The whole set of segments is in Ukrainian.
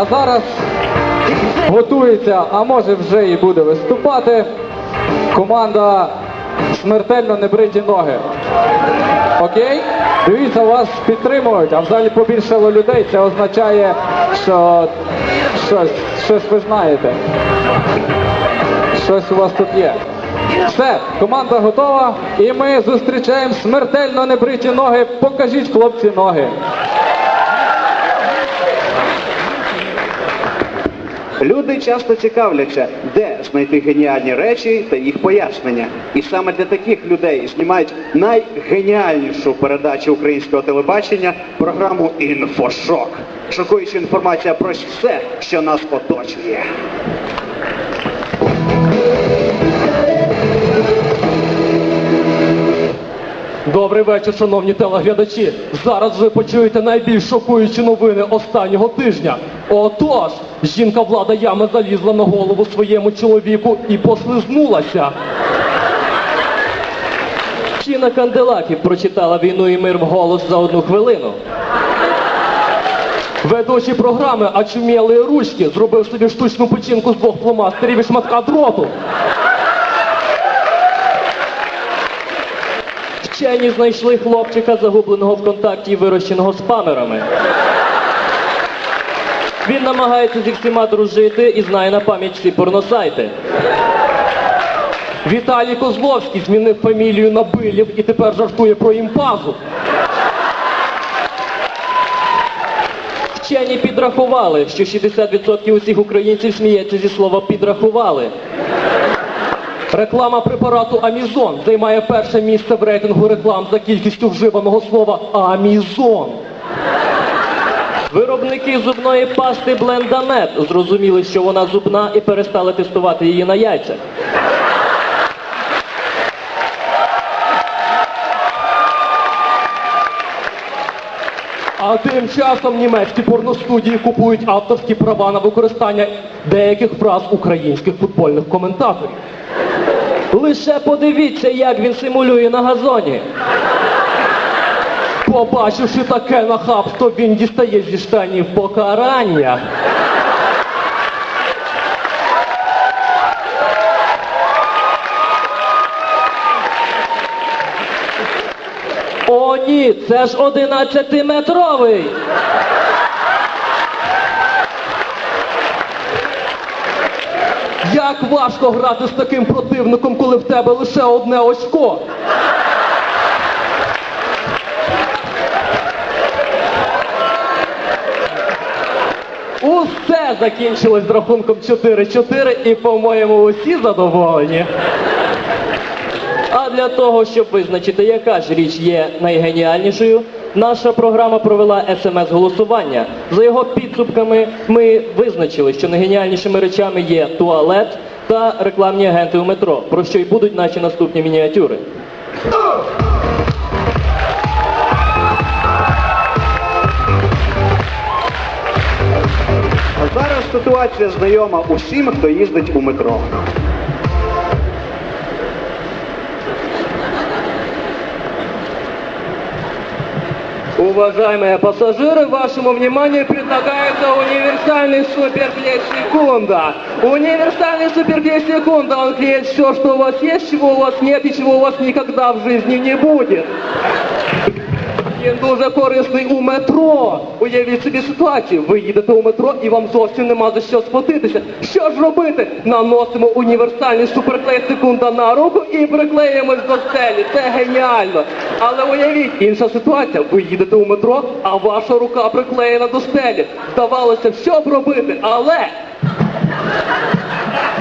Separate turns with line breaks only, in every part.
А зараз готується, а може вже і буде виступати команда смертельно небриті ноги. Окей? Дивіться, вас підтримують, а в залі побільшало людей. Це означає, що щось, щось ви знаєте. Щось у вас тут є. Все, команда готова, і ми зустрічаємо смертельно небриті ноги. Покажіть, хлопці, ноги.
Люди часто цікавляться, де знайти геніальні речі та їх пояснення. І саме для таких людей знімають найгеніальнішу передачу українського телебачення програму Інфошок. Шокуюча інформація про все, що нас оточує.
Добрий вечір, шановні телеглядачі. Зараз ви почуєте найбільш шокуючі новини останнього тижня. Отож, жінка влада ями залізла на голову своєму чоловіку і послизнулася. Чіна Канделаків прочитала війну і мир вголос за одну хвилину. Ведучий програми Очумілої ручки зробив собі штучну печінку з двох фломастерів і шматка дроту. Вчені знайшли хлопчика, загубленого в контакті і вирощеного спамерами. Він намагається зі всіма дружити і знає на пам'ять всі порносайти. Віталій Козловський змінив фамілію на Билів і тепер жартує про імпазу. Вчені підрахували, що 60% усіх українців сміється зі слова підрахували. Реклама препарату Амізон займає перше місце в рейтингу реклам за кількістю вживаного слова Амізон. Виробники зубної пасти Блендамет зрозуміли, що вона зубна і перестали тестувати її на яйцях. А тим часом німецькі порностудії купують авторські права на використання деяких фраз українських футбольних коментаторів. Лише подивіться, як він симулює на газоні. Побачивши таке нахабство, він дістає зі штанів покарання. О, ні, це ж 11-метровий. Як важко грати з таким противником, коли в тебе лише одне очко. Усе закінчилось з рахунком 4-4 і, по-моєму, усі задоволені. А для того, щоб визначити, яка ж річ є найгеніальнішою, наша програма провела смс-голосування. За його підсумками ми визначили, що найгеніальнішими речами є туалет та рекламні агенти у метро, про що й будуть наші наступні мініатюри.
Зараз ситуація знайома усім, хто їздить у метро.
Уважаемые пассажиры, вашему вниманию предлагается универсальный суперклей секунда. Универсальный суперклей секунда, он клеит все, что у вас есть, чего у вас нет и чего у вас никогда в жизни не будет. Він дуже корисний у метро. Уявіть собі ситуацію. Ви їдете у метро і вам зовсім нема за що схватитися. Що ж робити? Наносимо універсальний суперклей секунда на руку і приклеїмось до стелі. Це геніально. Але уявіть, інша ситуація. Ви їдете у метро, а ваша рука приклеєна до стелі. Здавалося, що б робити, але.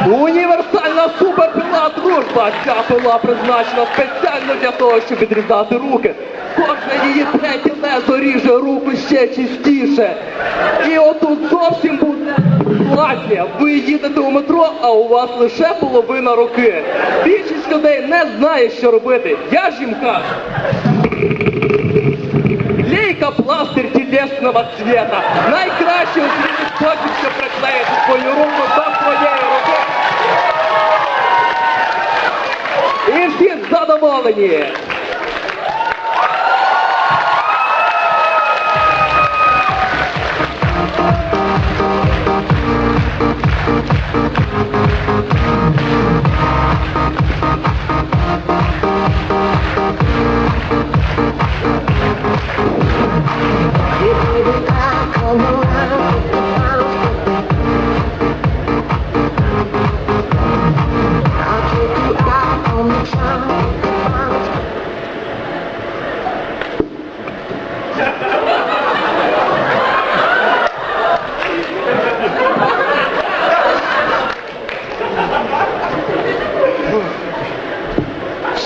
Універсальна суперпила дружба. Ця пила призначена спеціально для того, щоб відрізати руки. Кожне її третє лезо ріже руку ще чистіше. І отут зовсім буде ситуація. Ви їдете у метро, а у вас лише половина руки. Більшість людей не знає, що робити. Я ж їм кажу. Лейка пластир тілесного цвета. Найкраще у світі щоб приклеїти свою руку до своєї руки. І всі задоволені.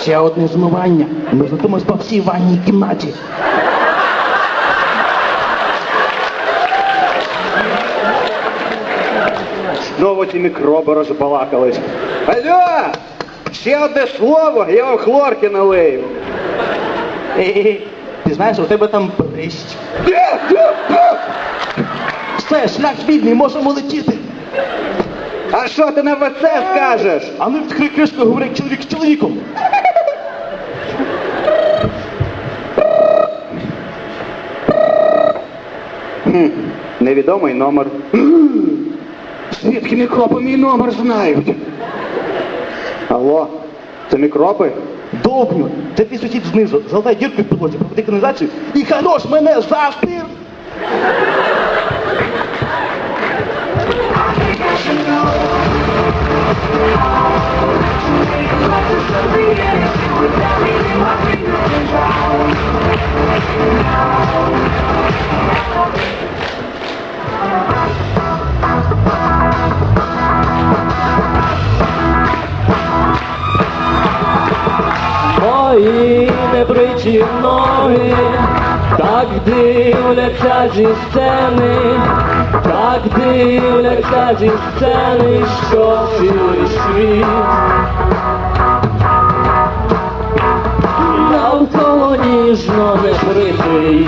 Ще одне змивання. Ми летимось по всій ванній кімнаті.
Знову ті мікроби розбалакались. Алло! Ще одне слово, я вам хлорки налию.
Ей, ти знаєш, у тебе там прищ. Все, шлях вільний, можемо летіти.
А що ти на ВЦ скажеш?
А ну відкрий кришку, говори як чоловік з чоловіком.
Невідомий номер. Звідки мікропи мій номер знають? Алло, це мікропи?
Довбню, це твій сусід знизу. Залтай дірку в підлозі, проведи каналізацію і хорош мене завтир.
Мої небриті ноги так дивляться зі сцени, дивляться зі сцени, що цілий світ. Навколо ніжно небритий.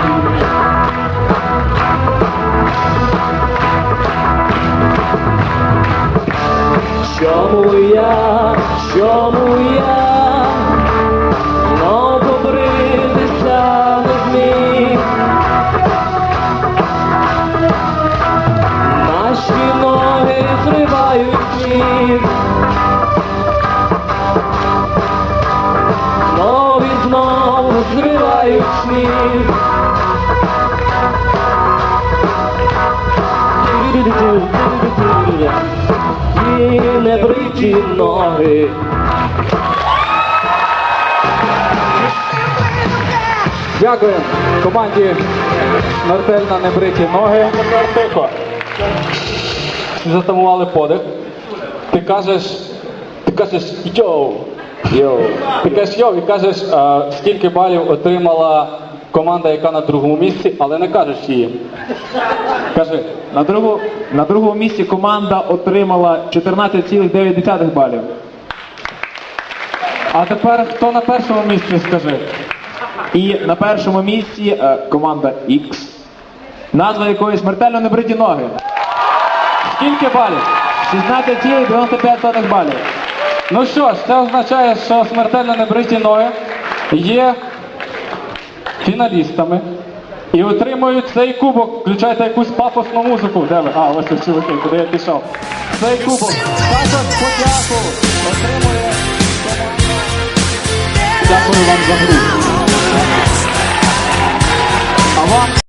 Чому я, чому я сніг. Знов і знов зривають. І небриті ноги.
Дякую команді смертельно небриті ноги. Затамували подих. Ти кажеш, ти кажеш йоу. Йоу. Ти кажеш йоу і кажеш, е, скільки балів отримала команда, яка на другому місці, але не кажеш її. Кажи.
На, другу, на другому місці команда отримала 14,9 балів.
А тепер хто на першому місці скажи?
І на першому місці е, команда X, назва якої смертельно небриті ноги.
Скільки балів?
16,95 балів.
Ну що ж, це означає, що смертельно небриті ноги є фіналістами і отримують цей кубок. Включайте якусь пафосну музику. Де ви? А, ось ці чоловіки, куди я пішов. Цей кубок. Також подяку отримує. Дякую вам за гру.